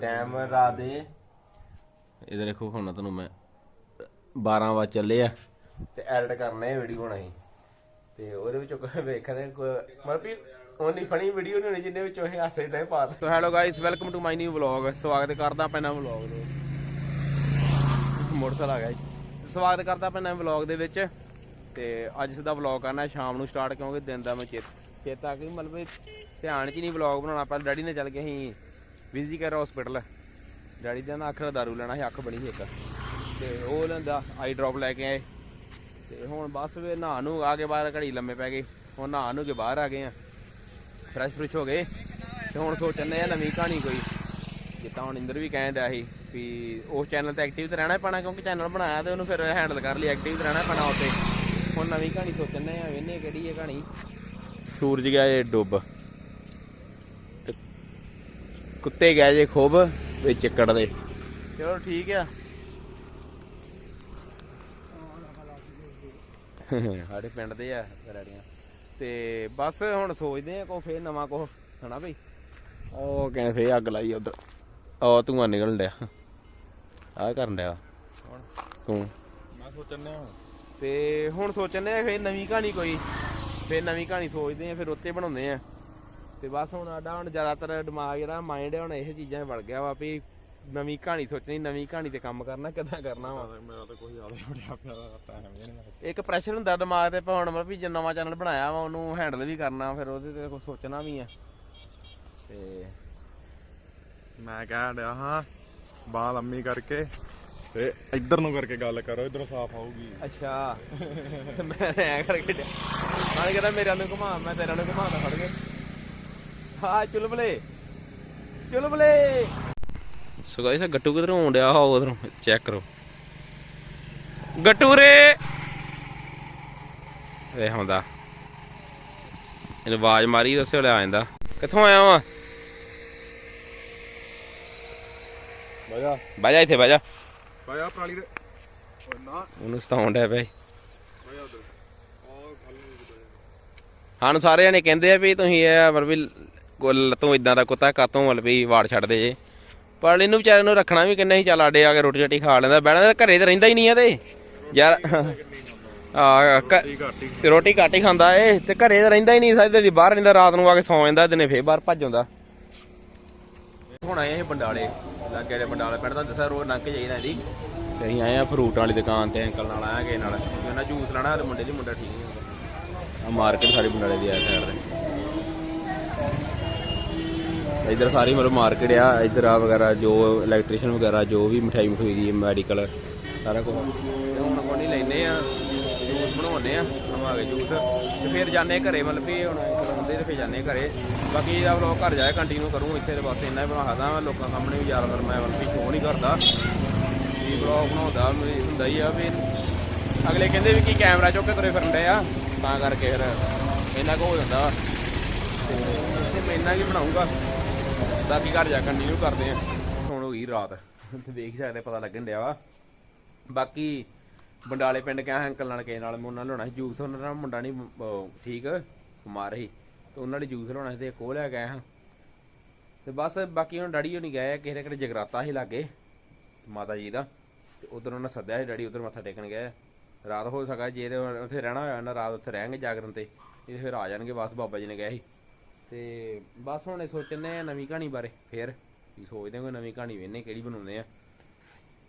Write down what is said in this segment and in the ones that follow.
Time ਰਾਤ ਦੇ। ਇਹਦੇ ਦੇਖੋ ਹੁਣ ਤੁਹਾਨੂੰ ਮੈਂ 12 ਵਜੇ ਚੱਲੇ ਆ। ਤੇ ਐਡਿਟ ਕਰਨਾ ਹੈ ਵੀਡੀਓ ਬਣਾਈ ਤੇ ਉਹਦੇ ਵਿੱਚੋਂ ਕੋਈ ਵੇਖਦੇ ਕੋਈ ਮਤਲਬ ਵੀ ਓਨਲੀ ਫਨੀ ਵੀਡੀਓ ਨਹੀਂ ਹੋਣੀ ਜਿੰਨੇ ਵਿੱਚੋਂ ਇਹ ਹਾਸੇ ਟਾਈਮ ਪਾ so hello guys welcome to my new vlog ਸਵਾਗਤ ਕਰਦਾ ਪੈਣਾ ਵਲੌਗ ਦੇ ਮੋਟਰਸਾਈਕਲ ਆ ਗਿਆ ਜੀ। ਸਵਾਗਤ ਕਰਦਾ ਪੈਣਾ ਵਲੌਗ ਦੇ ਵਿੱਚ। ਤੇ ਅੱਜ ਦਾ ਵਲੌਗ ਕਰਨਾ ਸ਼ਾਮ ਨੂੰ ਸਟਾਰਟ ਕਿਉਂਕਿ ਦਿਨ ਦਾ ਮੈਂ ਚੇਤ ਕਿ ਮਤਲਬ ਵੀ ਧਿਆਨ ਚ ਨਹੀਂ ਵਲੌਗ ਬਣਾਉਣਾ। ਪਹਿਲਾਂ ਡੈਡੀ ਨੇ ਚੱਲ ਗਏ ਅਸੀਂ ਵਿਜ਼ੀ ਕਰ ਹਸਪੀਟਲ ਡੈਡੀ ਦਾ ਨਾ ਅੱਖ ਦਾ ਦਾਰੂ ਲੈਣਾ ਸੀ, ਅੱਖ ਬਣੀ ਸੀ ਇੱਕ। ਤੇ ਉਹ ਲੈਂਦਾ ਆਈ ਡ੍ਰੌਪ ਲੈ ਕੇ ਆਏ। ਤੇ ਹੁਣ ਬਸ ਵੇ ਨਹਾ ਨੂੰ ਆ ਕੇ ਬਾਹਰ ਘੜੀ ਲੰਮੇ ਪੈ ਗਏ। ਹੁਣ ਨਹਾ ਨੂੰ ਕੇ ਬਾਹਰ ਆ ਗਏ ਆ ਫਰੈਸ਼ ਫਰੈਸ਼ ਹੋ ਗਏ। ਤੇ ਹੁਣ ਸੋਚਣੇ ਆ ਨਵੀਂ ਕਹਾਣੀ ਕੋਈ। ਜਿੱਦਾਂ ਹੁਣ ਇੰਦਰ ਵੀ ਕਹਿਣ ਡਿਆ ਸੀ ਵੀ ਉਸ ਚੈਨਲ ਤੇ ਐਕਟਿਵ ਤੇ ਰਹਿਣਾ ਪੈਣਾ, ਕਿਉਂਕਿ ਚੈਨਲ ਬਣਾਇਆ ਤੇ ਉਹਨੂੰ ਫਿਰ ਹੈਂਡਲ ਕਰ ਲਈ ਐਕਟਿਵ ਤੇ ਰਹਿਣਾ ਪੈਣਾ ਉੱਤੇ ਹੁਣ ਨਵੀਂ ਕਹਾਣੀ ਸੋਚਣੇ ਆ ਵੇਨੇ ਕਿਹੜੀ ਹੈ ਕਹਾਣੀ। ਸੂਰਜ ਗਿਆ ਜੇ ਡੁੱਬ। ਕੁੱਤੇ ਗਏ ਜੇ ਖੁੱਬ ਵਿੱਚ ਚਿੱਕੜ ਦੇ। ਚਲੋ ਠੀਕ ਆ। ਸਾਡੇ ਪਿੰਡ ਦੇ ਆ ਰੜੀਆਂ। ਤੇ ਬਸ ਹੁਣ ਸੋਚਦੇ ਆ ਕੋ ਫੇਰ ਨਵਾਂ ਕੋ ਹਨਾ ਬਈ? ਉਹ ਕਹਿੰਦੇ ਫੇਰ ਅੱਗ ਲਾਈ ਉਧਰ। ਉਹ ਧੂੰਆਂ ਨਿਕਲਣ ਡਿਆ। ਆ ਕਰਨ ਡਿਆ। ਹੁਣ? ਤੂੰ? ਮੈਂ ਸੋਚਣ ਆ ਤੇ ਹੁਣ ਸੋਚਣੇ ਆ ਫੇਰ ਨਵੀਂ ਕਹਾਣੀ ਕੋਈ। ਫੇਰ ਨਵੀਂ ਕਹਾਣੀ ਸੋਚਦੇ ਆ ਫਿਰ ਉੱਤੇ ਬਣਾਉਂਦੇ ਆ। ਤੇ ਬਸ ਹੁਣ ਸਾਡਾ ਹੁਣ ਜ਼ਿਆਦਾਤਰ ਦਿਮਾਗ ਜਿਹੜਾ ਮਾਈਂਡ ਹੁਣ ਇਹ ਚੀਜ਼ਾਂ 'ਚ ਵੜ ਗਿਆ ਵਾ ਵੀ ਨਵੀਂ ਕਹਾਣੀ ਸੋਚਣੀ ਨਵੀਂ ਕਹਾਣੀ ਤੇ ਕੰਮ ਕਰਨਾ ਕਿੱਦਾਂ ਕਰਨਾ ਵਾ। ਮੇਰਾ ਤਾਂ ਕੋਈ ਯਾਦ ਨਹੀਂ ਬੜਿਆ ਪਿਆ ਟਾਈਮ ਹੀ ਨਹੀਂ ਇੱਕ ਪ੍ਰੈਸ਼ਰ ਹੁੰਦਾ ਦਿਮਾਗ ਤੇ ਪਰ ਹੁਣ ਮਤਲਬ ਵੀ ਜੇ ਨਵਾਂ ਚੈਨਲ ਬਣਾਇਆ ਵਾ ਉਹਨੂੰ ਹੈਂਡਲ ਵੀ ਕਰਨਾ ਫਿਰ ਉਹਦੇ ਤੇ ਕੁਛ ਸੋਚਣਾ ਵੀ ਆ। ਤੇ ਮੈਂ ਕਹਿ ਡਿਆ ਹਾਂ ਬਾਹ ਲੰਮੀ ਕਰਕੇ ਤੇ ਇੱਧਰ ਨੂੰ ਕਰਕੇ ਗੱਲ ਕਰੋ ਇੱਧਰੋਂ ਸਾਫ਼ ਆਊਗੀ। ਅੱਛਾ। ਮੈਂ ਐ ਕਰਕੇ। ਮੈਂ ਕਹਿੰਦਾ ਮੇਰੇ ਨੂੰ ਘੁਮਾ ਮੈਂ ਤੇਰੇ ਨੂੰ ਘੁਮਾਦਾ ਫੜ ਕੇ। ਹਾਂ ਚੁਲਬਲੇ ਚੁਲਬਲੇ ਸੋ ਗਾਇਸ ਗੱਟੂ ਕਿਧਰੋਂ ਆਉਂਦਿਆ ਹਾ ਉਧਰੋਂ ਚੈੱਕ ਕਰੋ। ਗੱਟੂ ਰੇ। ਇਹ ਹੁੰਦਾ ਇਹਨੂੰ ਆਵਾਜ਼ ਮਾਰੀ ਉਸੇ ਵੇਲੇ ਆ ਜਾਂਦਾ। ਕਿੱਥੋਂ ਆਇਆ ਵਾ? ਬਾਜਾ ਬਹਿ ਜਾ ਇੱਥੇ ਬਹਿ ਜਾ। ਬਾਜਾ ਪ੍ਰਾਲੀ ਦੇ। ਨਾ। ਉਹਨੂੰ ਸਤਾਉਣ ਡਿਆ ਪਿਆ। ਬਾਜਾ ਸਾਨੂੰ ਸਾਰੇ ਜਣੇ ਕਹਿੰਦੇ ਆ ਵੀ ਤੁਸੀਂ ਇਹ ਮਤਲਬ ਵੀ ਇਦਾਂ ਦਾ ਕੁੱਤਾ ਕਾਤੋਂ ਮਤਲਬ ਵੀ ਵਾੜ ਛੱਡਦੇ ਜੇ। ਪਰ ਇਹਨੂੰ ਵਿਚਾਰੇ ਨੂੰ ਰੱਖਣਾ ਵੀ ਕਿੰਨਾ ਹੀ ਚੱਲ ਆਡੇ ਆ ਕੇ ਰੋਟੀ ਰੱਟੀ ਖਾ ਲੈਂਦਾ। ਬਹਿਣਾ ਘਰੇ ਤੇ ਰਹਿੰਦਾ ਹੀ ਨਹੀਂ ਆ ਤੇ। ਯਾਰ ਆ ਰੋਟੀ ਘੱਟ ਹੀ ਖਾਂਦਾ ਏ, ਤੇ ਘਰੇ ਤਾਂ ਰਹਿੰਦਾ ਹੀ ਨਹੀਂ, ਸਾਰੀ ਦਿਹਾੜੀ ਬਾਹਰ ਰਹਿੰਦਾ, ਰਾਤ ਨੂੰ ਆ ਕੇ ਸੌਂ ਜਾਂਦਾ, ਦਿਨੇ ਫੇਰ ਬਾਹਰ ਭੱਜ ਜਾਂਦਾ ਹੁਣ ਆਏ ਇਹ ਬੰਡਾਲੇ ਲੱਗੇ ਜਿਹੜੇ ਬੰਡਾਲੇ ਪਿੰਡ ਦਾ ਦੱਸਿਆ ਰੋਜ਼ ਲੰਘ ਕੇ ਜਾਈਦਾ ਇਹਦੀ। ਤੇ ਅਸੀਂ ਆਏ ਆ ਫਰੂਟ ਵਾਲੀ ਦੁਕਾਨ ਤੇ, ਅੰਕਲ ਨਾਲ ਆਇਆ, ਕਿਸੇ ਨਾਲ। ਉਹਨਾਂ ਜੂਸ ਲੈਣਾ, ਤੇ ਮੁੰਡੇ ਦੀ ਮੁੰਡਾ ਠੀਕ ਆ ਮਾਰਕੀਟ ਸਾਡੀ ਬੰਡਾਲੇ ਦੀ ਆ ਸਾਈਡ ਤੇ। ਇੱਧਰ ਸਾਰੀ ਮਤਲਬ ਮਾਰਕੀਟ ਆ, ਇੱਧਰ ਆ ਵਗੈਰਾ, ਜੋ ਇਲੈਕਟ੍ਰੀਸ਼ੀਅਨ ਵਗੈਰਾ, ਜੋ ਵੀ ਮਠਾਈ ਮਠੂਈ ਦੀ ਮੈਡੀਕਲ ਸਾਰਾ ਕੁਝ ਤੇ ਹੁਣ ਕੋਈ ਨਹੀਂ ਲੈਨੇ ਆ ਜੂਸ ਬਣਾਉਂਦੇ ਆ ਬਣਵਾ ਕੇ ਜੂਸ ਤੇ ਫਿਰ ਜਾਂਦੇ ਘਰੇ, ਮਤਲਬ ਵੀ ਹੁਣ ਚਲਾਉਂਦੇ ਤੇ ਫਿਰ ਜਾਂਦੇ ਘਰੇ। ਬਾਕੀ ਇਹਦਾ ਵਲੋਗ ਘਰ ਜਾਏ ਕੰਟੀਨਿਊ ਕਰੂੰ, ਇੱਥੇ ਤੇ ਬਸ ਇੰਨਾ ਹੀ ਬਣਾ ਸਕਦਾ ਮੈਂ ਲੋਕਾਂ ਸਾਹਮਣੇ ਵੀ ਜ਼ਿਆਦਾਤਰ ਮੈਂ ਮਤਲਬ ਵੀ ਸ਼ੋਅ ਨਹੀਂ ਕਰਦਾ। ਵੀ ਵਲੋਗ ਬਣਾਉਂਦਾ, ਵੀ ਹੁੰਦਾ ਹੀ ਆ, ਵੀ ਅਗਲੇ ਕਹਿੰਦੇ ਵੀ ਕੀ ਕੈਮਰਾ ਚੁੱਕ ਕੇ ਤੁਰੇ ਫਿਰਨ ਡਏ ਆ। ਤਾਂ ਕਰਕੇ ਫਿਰ ਇੰਨਾ ਕੁ ਹੋ ਜਾਂਦਾ ਤੇ ਮੈਂ ਇੰਨਾ ਕੀ ਬਣਾਉਂਗਾ ਬਾਕੀ ਘਰ ਜਾ ਕੰਟੀਨਿਊ ਕਰਦੇ ਆ। ਹੁਣ ਹੋ ਗਈ ਰਾਤ। ਤੇ ਦੇਖ ਸਕਦੇ ਪਤਾ ਲੱਗਣ ਡਿਆ ਵਾ। ਬਾਕੀ ਬੰਡਾਲੇ ਪਿੰਡ ਗਿਆ ਹਾਂ ਅੰਕਲ ਨਾਲ ਕਿਸੇ ਨਾਲ, ਮੈਂ ਉਹਨਾਂ ਲਿਆਉਣਾ ਸੀ ਜੂਸ, ਉਹਨਾਂ ਦਾ ਮੁੰਡਾ ਨਹੀਂ ਠੀਕ, ਬਿਮਾਰ ਸੀ। ਤੇ ਉਹਨਾਂ ਨੇ ਜੂਸ ਲਿਆਉਣਾ ਸੀ ਤੇ ਇੱਕ ਉਹ ਲੈ ਕੇ ਹਾਂ ਤੇ ਬਸ ਬਾਕੀ ਹੁਣ ਡੈਡੀ ਉਹ ਨਹੀਂ ਗਏ ਕਿਸੇ ਦੇ ਘਰੇ ਜਗਰਾਤਾ ਸੀ ਲਾਗੇ, ਮਾਤਾ ਜੀ ਦਾ। ਤੇ ਉਧਰ ਉਹਨਾਂ ਸੱਦਿਆ ਸੀ, ਡੈਡੀ ਉਧਰ ਮੱਥਾ ਟੇਕਣ ਗਏ ਰਾਤ ਹੋ ਸਕਾ ਜੇ ਤੇ ਉੱਥੇ ਰਹਿਣਾ ਹੋਇਆ, ਨਾ ਰਾਤ ਉੱਥੇ ਰਹਿਣਗੇ ਜਾਗਰਨ ਤੇ, ਇਹ ਫਿਰ ਆ ਜਾਣਗੇ, ਬਸ ਬਾਬਾ ਜੀ ਨੇ ਕਿਹਾ ਸੀ। ਤੇ ਬਸ ਹੁਣ ਇਹ ਸੋਚਨੇ ਆ ਨਵੀਂ ਕਹਾਣੀ ਬਾਰੇ, ਫੇਰ ਵੀ ਸੋਚਦੇ ਆ ਕੋਈ ਨਵੀਂ ਕਹਾਣੀ ਵੇਨੇ ਕਿਹੜੀ ਬਣਾਉਂਦੇ ਆ।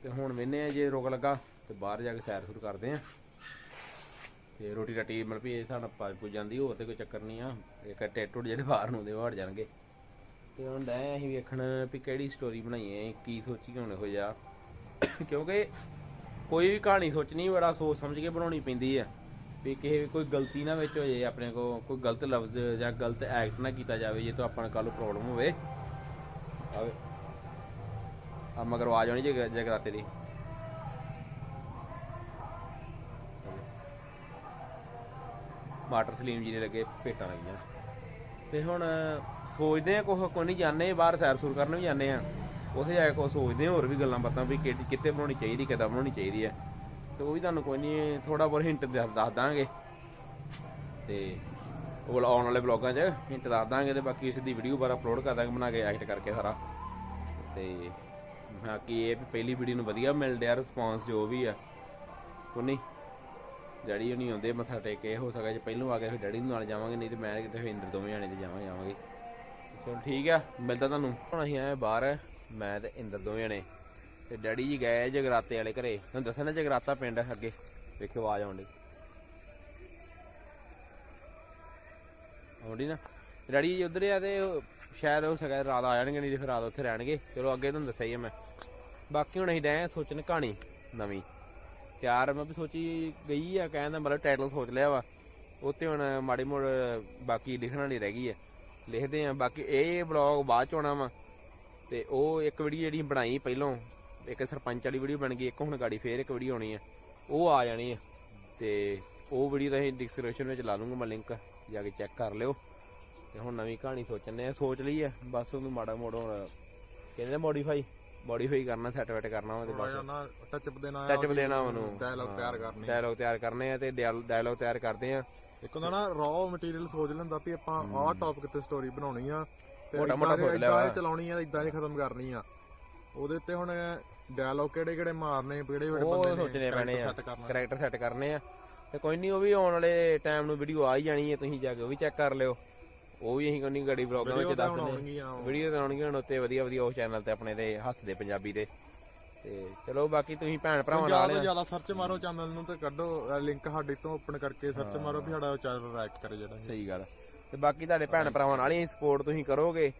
ਤੇ ਹੁਣ ਵੇਨੇ ਆ ਜੇ ਰੋਕ ਲੱਗਾ ਤੇ ਬਾਹਰ ਜਾ ਕੇ ਸੈਰ ਸੁਰ ਕਰਦੇ ਆ। ਤੇ ਰੋਟੀ ਰਾਟੀ ਮਤਲਬ ਵੀ ਇਹ ਸਾਡਾ ਪਾ ਪੁੱਜ ਜਾਂਦੀ ਹੋਰ ਤੇ ਕੋਈ ਚੱਕਰ ਨਹੀਂ ਆ, ਇੱਕ ਟੇਟੂ ਜਿਹੜੇ ਬਾਹਰ ਨੂੰ ਦੇ ਹਟ ਜਾਣਗੇ। ਤੇ ਹੁਣ ਡੈ ਅਸੀਂ ਵੇਖਣ ਵੀ ਕਿਹੜੀ ਸਟੋਰੀ ਬਣਾਈਏ ਕੀ ਸੋਚੀ ਹੁਣ ਇਹੋ ਜਿਹਾ। ਕਿਉਂਕਿ ਕੋਈ ਵੀ ਕਹਾਣੀ ਸੋਚਣੀ ਬੜਾ ਸੋਚ ਸਮਝ ਕੇ ਬਣਾਉਣੀ ਪੈਂਦੀ ਆ। ਵੀ ਕਿਸੇ ਕੋਈ ਗਲਤੀ ਨਾ ਵਿੱਚ ਹੋ ਜਾਏ ਆਪਣੇ ਕੋ ਕੋਈ ਗਲਤ ਲਫ਼ਜ਼ ਜਾਂ ਗਲਤ ਐਕਟ ਨਾ ਕੀਤਾ ਜਾਵੇ, ਜੇ ਤੋਂ ਆਪਾਂ ਨੂੰ ਕੱਲ ਨੂੰ ਪ੍ਰੋਬਲਮ ਹੋਵੇ। ਆਵੇ। ਆ ਮਗਰ ਆਵਾਜ਼ ਆਉਣੀ ਜਗ ਜਗਰਾਤੇ ਦੀ। ਮਾਟਰ ਸਲੀਮ ਜੀ ਨੇ ਲੱਗੇ ਭੇਟਾਂ ਲੱਗੀਆਂ। ਤੇ ਹੁਣ ਸੋਚਦੇ ਆ ਕੁਛ, ਕੋਈ ਨਹੀਂ ਜਾਂਦੇ ਬਾਹਰ ਸੈਰ ਸੂਰ ਕਰਨ ਵੀ ਜਾਂਦੇ ਆ। ਉੱਥੇ ਜਾ ਕੇ ਕੁਛ ਸੋਚਦੇ ਹੋਰ ਵੀ ਗੱਲਾਂ ਬਾਤਾਂ ਵੀ ਕਿੱਥੇ ਬਣਾਉਣੀ ਚਾਹੀਦੀ, ਕਿੱਦਾਂ ਬਣਾਉਣੀ ਚਾਹੀਦੀ ਹੈ ਤੇ ਉਹ ਵੀ ਤੁਹਾਨੂੰ ਕੋਈ ਨਹੀਂ ਥੋੜਾ ਬਹੁਤ ਹਿੰਟ ਦੱਸ ਦਾਂਗੇ। ਤੇ ਉਹ ਆਉਣ ਵਾਲੇ ਬਲੌਗਾਂ 'ਚ ਹਿੰਟ ਦੱਸ ਦਾਂਗੇ ਤੇ ਬਾਕੀ ਇਸ ਦੀ ਵੀਡੀਓ ਬਾਰ ਅਪਲੋਡ ਕਰ ਦਾਂਗੇ, ਬਣਾ ਕੇ ਐਡਿਟ ਕਰਕੇ ਸਾਰਾ। ਤੇ ਬਾਕੀ ਇਹ ਵੀ ਪਹਿਲੀ ਵੀਡੀਓ ਨੂੰ ਵਧੀਆ ਮਿਲ ਰਿਹਾ ਰਿਸਪੌਂਸ ਜੋ ਵੀ ਆ। ਕੋ ਨਹੀਂ ਡੈਡੀ ਨਹੀਂ ਆਉਂਦੇ ਮੱਥਾ ਟੇਕ ਕੇ, ਹੋ ਸਕਦਾ ਜੇ ਪਹਿਲੋਂ ਆ ਕੇ ਫਿਰ ਡੈਡੀ ਨੂੰ ਨਾਲ ਜਾਵਾਂਗੇ, ਨਹੀਂ ਤੇ ਮੈਂ ਕਿਤੇ ਫਿਰ ਇੰਦਰ ਦੋਵੇਂ ਜਾਣੇ ਤੇ ਜਾਵਾਂ ਜਾਵਾਂਗੇ। ਚਲੋ ਠੀਕ ਆ, ਮਿਲਦਾ ਤੁਹਾਨੂੰ। ਹੁਣ ਅਸੀਂ ਆਏ ਬਾਹਰ, ਮੈਂ ਤੇ ਇੰਦਰ ਦੋਵੇਂ ਜਾਣੇ। ਤੇ ਡੈਡੀ ਜੀ ਗਏ ਜਗਰਾਤੇ ਵਾਲੇ ਘਰੇ। ਤੁਹਾਨੂੰ ਦੱਸਿਆ ਨਾ ਜਗਰਾਤਾ ਪਿੰਡ ਅੱਗੇ? ਵੇਖਿਓ ਆਵਾਜ਼ ਆਉਂਦੀ ਆਉਂਦੀ ਨਾ? ਡੈਡੀ ਜੀ ਉਧਰ ਆ ਤੇ ਸ਼ਾਇਦ ਹੋ ਸਕਦਾ ਰਾਤ ਆ ਜਾਣਗੇ, ਨਹੀਂ ਤੇ ਫਿਰ ਰਾਤ ਉੱਥੇ ਰਹਿਣਗੇ। ਚਲੋ ਅੱਗੇ ਤੁਹਾਨੂੰ ਦੱਸਿਆ ਹੀ ਆ ਮੈਂ। ਬਾਕੀ ਹੁਣ ਅਸੀਂ ਡੈ ਸੋਚਣ ਕਹਾਣੀ ਨਵੀਂ। ਤਿਆਰ ਮੈਂ ਵੀ ਸੋਚੀ ਗਈ ਆ ਕਹਿੰਦਾ ਮਤਲਬ ਟਾਈਟਲ ਸੋਚ ਲਿਆ ਵਾ। ਉੱਤੇ ਹੁਣ ਮਾੜੀ ਮੋੜ ਬਾਕੀ ਲਿਖਣ ਵਾਲੀ ਰਹਿ ਗਈ ਆ। ਲਿਖਦੇ ਆ, ਬਾਕੀ ਇਹ ਵਲੌਗ ਬਾਅਦ ਚ ਆਉਣਾ ਵਾ। ਤੇ ਉਹ ਇੱਕ ਵੀਡੀਓ ਜਿਹੜੀ ਬਣਾਈ ਪਹਿਲੋਂ। ਇੱਕ ਸਰਪੰਚ ਵਾਲੀ ਵੀਡੀਓ ਬਣ ਗਈ ਇੱਕ ਹੁਣ ਗਾੜੀ ਫੇਰ ਇੱਕ ਵੀਡੀਓ ਆਉਣੀ ਆ। ਉਹ ਆ ਜਾਣੀ ਆ। ਤੇ ਉਹ ਵੀਡੀਓ ਦਾ ਅਸੀਂ ਡਿਸਕ੍ਰਿਪਸ਼ਨ ਵਿੱਚ ਲਾ ਦੂੰਗਾ ਮੈਂ ਲਿੰਕ ਜਾ ਕੇ ਚੈੱਕ ਕਰ ਲਿਓ। ਤੇ ਹੁਣ ਨਵੀਂ ਕਹਾਣੀ ਸੋਚਣੇ ਆ ਸੋਚ ਲਈ ਆ। ਬਸ ਉਹਨੂੰ ਮਾੜਾ ਮੋੜਾ ਹੁਣ ਕਹਿੰਦੇ ਮੋਡੀਫਾਈ ਮੋਡੀਫਾਈ ਕਰਨਾ ਸੈਟ ਵੈਟ ਕਰਨਾ ਉਹਦੇ ਬਸ ਜਿਹਾ ਨਾ ਟੱਚ ਦੇਣਾ ਟੱਚ ਦੇਣਾ ਉਹਨੂੰ। ਡਾਇਲੌਗ ਤਿਆਰ ਕਰਨੇ ਡਾਇਲੌਗ ਤਿਆਰ ਕਰਨੇ ਆ ਤੇ ਡਾਇਲੌਗ ਤਿਆਰ ਕਰਦੇ ਆ। ਇੱਕ ਹੁੰਦਾ ਨਾ ਰॉ ਮਟੀਰੀਅਲ ਸੋਚ ਲੈਂਦਾ ਵੀ ਆਪਾਂ ਆਹ ਟੌਪਿਕ ਤੇ ਸਟੋਰੀ ਬਣਾਉਣੀ ਆ ਤੇ ਮੋਟਾ- ਮੋਟਾ ਸੋਚ ਲਿਆ ਚਲਾਉਣੀ ਆ ਇਦਾਂ ਹੀ ਖਤਮ ਕਰਨੀ ਆ। ਉਹਦੇ ਉੱਤੇ ਹੁਣ ਡਾਇਲੌਗ ਕਿਹੜੇ ਕਿਹੜੇ ਮਾਰਨੇ ਕਿਹੜੇ ਕਿਹੜੇ ਉਹ ਬੰਦੇ ਨੇ ਸੋਚਣੇ ਪੈਣੇ ਆ ਕਰੈਕਟਰ ਸੈੱਟ ਕਰਨੇ ਆ। ਤੇ ਕੋਈ ਨਹੀਂ ਉਹ ਵੀ ਆਉਣ ਵਾਲੇ ਟਾਈਮ ਨੂੰ ਵੀਡੀਓ ਆ ਹੀ ਜਾਣੀ ਹੈ ਤੁਸੀਂ ਜਾ ਕੇ ਉਹ ਵੀ ਚੈੱਕ ਕਰ ਲਿਓ। ਉਹ ਵੀ ਅਸੀਂ ਕੋਈ ਗੜੀ ਵਲੌਗਾਂ ਵਿੱਚ ਦੱਸ ਦਿੰਦੇ। ਵੀਡੀਓ ਤਾਂ ਆਉਣਗੀਆਂ ਹੁਣ ਉੱਤੇ ਵਧੀਆ ਵਧੀਆ ਉਸ ਚੈਨਲ ਤੇ ਆਪਣੇ ਤੇ ਹੱਸਦੇ ਪੰਜਾਬੀ ਦੇ ਤੇ ਚਲੋ ਬਾਕੀ ਤੁਸੀਂ ਭੈਣ ਭਰਾਵਾਂ ਨਾਲ ਜ਼ਿਆਦਾ। ਜ਼ਿਆਦਾ ਸਰਚ ਮਾਰੋ ਚੈਨਲ ਨੂੰ ਤੇ ਕੱਢੋ ਲਿੰਕ ਸਾਡੇ ਤੋਂ ਓਪਨ ਕਰਕੇ ਸਰਚ ਮਾਰੋ ਵੀ ਸਾਡਾ ਚੈਨਲ ਰੈਕ ਕਰੇ ਜਿਹੜਾ ਸਹੀ ਗੱਲ। ਤੇ ਬਾਕੀ ਤੁਹਾਡੇ ਭੈਣ ਭਰਾਵਾਂ ਨਾਲ ਹੀ ਸਪੋਰਟ ਤੁਸੀਂ ਕਰੋਗੇ।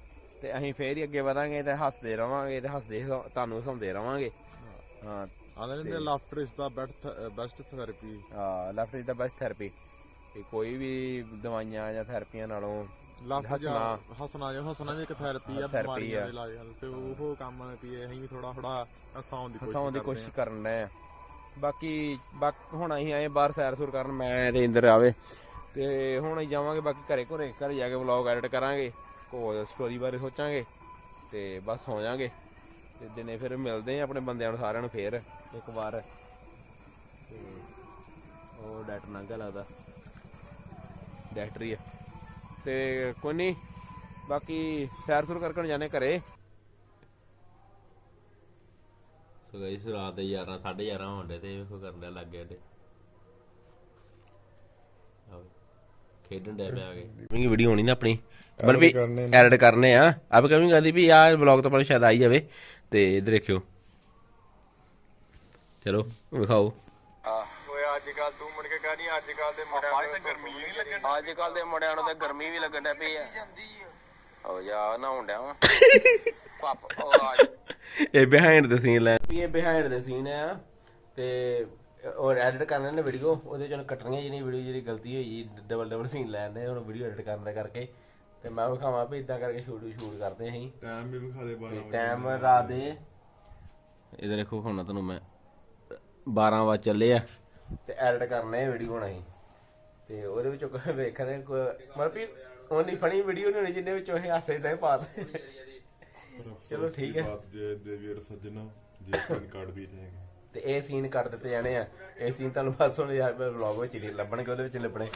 ਤੇ ਅਸੀਂ ਫੇਰ ਹੀ ਅੱਗੇ ਵਧਾਂਗੇ ਤੇ ਹੱਸਦੇ ਰਵਾਂਗੇ ਤੇ ਹੱਸਦੇ ਤੁਹਾਨੂੰ ਹਸਾਉਂਦੇ ਰਵਾਂਗੇ। ਹਾਂ ਆਂਦੇ ਨੇ laughter is the best therapy left is the best therapy ਕਿ ਕੋਈ ਵੀ ਦਵਾਈਆਂ ਜਾਂ ਥੈਰੇਪੀਆਂ ਨਾਲੋਂ ਲਾਫਟਰ ਹੱਸਣਾ। ਹੱਸਣਾ ਜੋ ਹੱਸਣਾ ਵੀ ਇੱਕ ਥੈਰੇਪੀ ਆ Therapy ਬਿਮਾਰੀਆਂ ਆ। ਦੇ ਇਲਾਜ ਹਨ ਤੇ ਉਹ ਕੰਮ ਵੀ ਅਸੀਂ ਵੀ ਥੋੜਾ ਥੋੜਾ ਹਸਾਉਣ ਦੀ ਕੋਸ਼ਿਸ਼ ਹਸਾਉਣ ਦੀ ਕੋਸ਼ਿਸ਼ ਕਰਨ ਡਏ ਆ। ਬਾਕੀ ਬਾਕ ਹੁਣ ਅਸੀਂ ਆਏ ਬਾਹਰ ਸੈਰ ਸੁਰ ਕਰਨ ਮੈਂ ਤੇ ਇੰਦਰ ਆਵੇ। ਤੇ ਹੁਣ ਅਸੀਂ ਜਾਵਾਂਗੇ ਬਾਕੀ ਘਰੇ ਘਰੇ ਘਰੇ ਜਾ ਕੇ ਵਲੌਗ ਐਡਿਟ ਕਰਾਂਗੇ। ਕੋ ਸਟੋਰੀ ਬਾਰੇ ਸੋਚਾਂਗੇ ਤੇ ਬਸ ਸੌ ਜਾਾਂਗੇ। ਤੇ ਦਿਨੇ ਫਿਰ ਮਿਲਦੇ ਆ ਆਪਣੇ ਬੰਦਿਆਂ ਨੂੰ ਸਾਰਿਆਂ ਨੂੰ ਫੇਰ ਇੱਕ ਵਾਰ। ਤੇ ਉਹ ਡਾਕਟਰ ਨੰਗਾ ਲੱਗਦਾ। ਡਾਕਟਰ ਹੀ ਆ। ਤੇ ਕੋਈ ਨਹੀਂ ਬਾਕੀ ਸੈਰ ਸੁਰ ਕਰਕੇ ਹੁਣ ਜਾਣੇ ਘਰੇ। ਸੋ ਗਾਇਸ ਰਾਤ ਦੇ 11 11:30 ਹੁੰਦੇ ਤੇ ਵੇਖੋ ਕਰਨ ਦੇ ਲੱਗ ਗਏ ਤੇ। ਖੇਡਣ ਦੇ ਪਿਆ ਗਏ ਕਮਿੰਗ ਵੀਡੀਓ ਹੋਣੀ ਨਾ ਆਪਣੀ। ਮਤਲਬ ਵੀ ਐਡਿਟ ਕਰਨੇ ਆ। ਆਪ ਕਮਿੰਗ ਆਦੀ ਵੀ ਆਹ ਵਲੌਗ ਤੋਂ ਪਹਿਲਾਂ ਸ਼ਾਇਦ ਆਈ ਜਾਵੇ। ਤੇ ਇਧਰ ਦੇਖਿਓ। ਚਲੋ ਵਿਖਾਓ। ਓਏ ਅੱਜ ਕੱਲ ਤੂੰ ਮੁੜ ਕੇ ਕਹਨੀ ਅੱਜ ਕੱਲ ਦੇ ਮੁੰਡਿਆਂ ਨੂੰ ਗਰਮੀ ਨਹੀਂ ਲੱਗਣ ਅੱਜ ਕੱਲ ਦੇ ਮੁੰਡਿਆਂ ਨੂੰ ਤਾਂ ਗਰਮੀ ਵੀ ਲੱਗਣ ਲੱਗ ਪਈ ਆ। ਹੋ ਜਾ ਨਹਾਉਣ ਡਿਆ ਵਾ। ਪਾਪ ਇਹ ਬਿਹਾਈਂਡ ਦ ਸੀਨ ਲੈ। ਇਹ ਬਿਹਾਈਂਡ ਦ ਸੀਨ ਆ। ਤੇ ਔਰ ਐਡਿਟ ਕਰਨੇ ਨੇ ਵੀਡੀਓ ਉਹਦੇ ਚੋਂ ਕੱਟਣੀਆਂ ਜਿਹੜੀ ਵੀਡੀਓ ਜਿਹੜੀ ਗਲਤੀ ਹੋਈ ਡਬਲ ਡਬਲ ਸੀਨ ਲੈਣੇ ਹੁਣ ਵੀਡੀਓ ਐਡਿਟ ਕਰਨ ਦਾ ਕਰਕੇ। ਤੇ ਮੈਂ ਵਿਖਾਵਾਂ ਵੀ ਇਦਾਂ ਕਰਕੇ ਸ਼ੂਟ ਸ਼ੂਟ ਕਰਦੇ ਅਸੀਂ। ਟਾਈਮ ਵੀ ਵਿਖਾ ਦੇ ਬਾਰਾਂ ਵਜੇ। ਟਾਈਮ ਰਾਤ ਦੇ। ਇਹਦੇ ਦੇਖੋ ਹੁਣ ਤੁਹਾਨੂੰ ਮੈਂ 12 ਵਜੇ ਚੱਲੇ ਆ। ਤੇ ਐਡਿਟ ਕਰਨੇ ਵੀਡੀਓ ਹੁਣ ਅਸੀਂ। ਤੇ ਉਹਦੇ ਵਿੱਚੋਂ ਕੋਈ ਵੇਖਦੇ ਕੋਈ ਮਤਲਬ ਵੀ ਉਹਨੀ ਫਣੀ ਵੀਡੀਓ ਨਹੀਂ ਹੋਣੀ ਜਿੰਨੇ ਵਿੱਚੋਂ ਅਸੀਂ ਹਾਸੇ ਤਾਂ ਪਾ ਦੇ। ਚਲੋ ਠੀਕ ਹੈ ਬਾਤ ਜੇ ਦੇਵੀਰ ਸੱਜਣਾ ਜੇ ਕਾਰਡ ਵੀ ਜਾਏਗਾ ਤੇ ਇਹ ਸੀਨ ਕੱਟ ਦਿੱਤੇ ਜਾਣੇ ਆ। ਇਹ ਸੀਨ ਤੁਹਾਨੂੰ ਬਸ ਹੁਣ ਯਾਰ ਵਲੌਗ ਵਿੱਚ ਹੀ ਨਹੀਂ ਲੱਭਣਗੇ, ਉਹਦੇ ਵਿੱਚ ਲੱਭਣੇ।